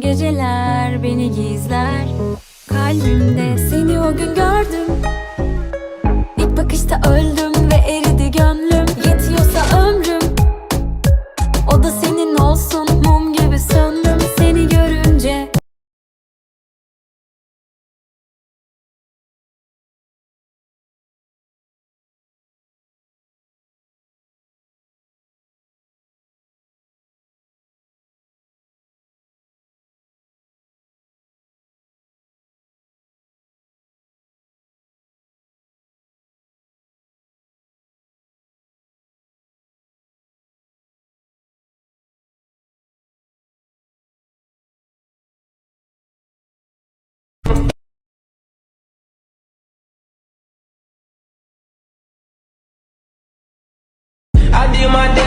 Geceler beni gizler Kalbimde you my